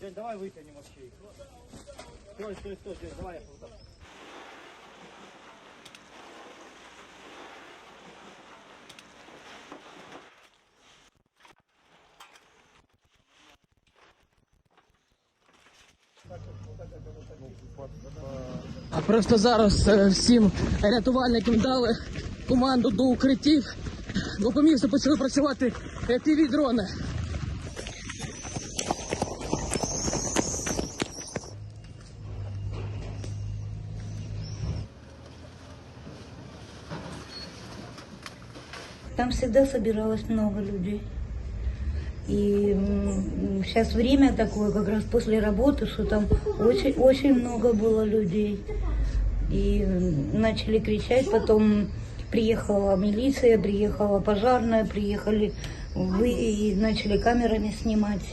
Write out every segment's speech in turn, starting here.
Жень, давай вытянем вообще. Стой, стой, стой, Жень, давай я туда. А просто зараз е, всім рятувальникам дали команду до укриттів, бо по місту почали працювати pv дрони. Там всегда собиралось много людей. И сейчас время такое, как раз после работы, что там очень, очень много было людей. И м, начали кричать, потом приехала милиция, приехала пожарная, приехали вы и начали камерами снимать.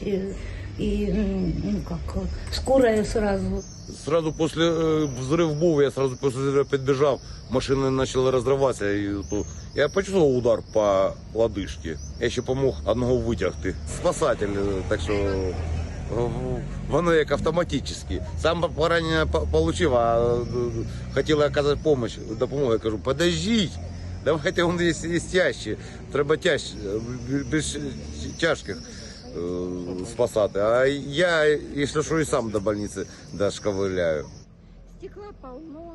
И, и, м, ну как, скорая сразу. Сразу после э, взрыв був, я сразу после взрыва подбежал, машина начала разрываться, и то, я почувствовал удар по лодыжке. Я ще помог одного витягти. Спасатель, е, так що е, воно як автоматично. Сам поранення по- получив, а е, хотіли оказати допомогу, допомогу. Я кажу, подождіть, давайте он є, є тяжчі, треба тяжче, більш тяжких Е, спасати. А я, якщо що, і сам до больниці дошковыляю. Стекла полно.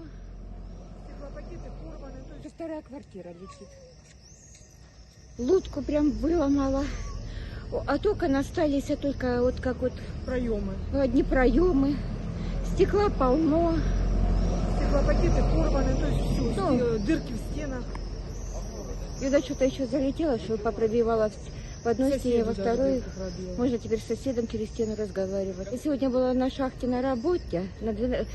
Стеклопакеты порваны. То есть вторая квартира летит. Лодку прям выломала. От окон остались а только вот как вот проемы. одни проемы. Стекла полно. Стеклопакеты порваны, то есть все, Ну. дырки в стенах. И да, что-то еще залетело, что попробивала в, в одной стене, во Соседи даже второй. дырку пробило. Можно теперь с соседом через стену разговаривать. Я сегодня была на шахте на работе на 12,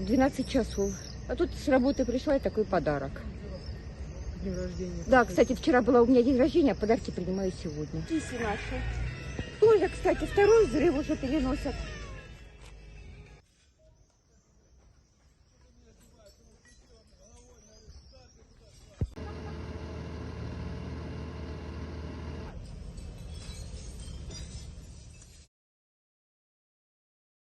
12 часов. А тут с работы пришла и такой подарок. С Днем рождения. Да, кстати, вчера была у меня день рождения, а подарки принимаю сегодня. Киси наши. Тоже, кстати, второй взрыв уже переносят.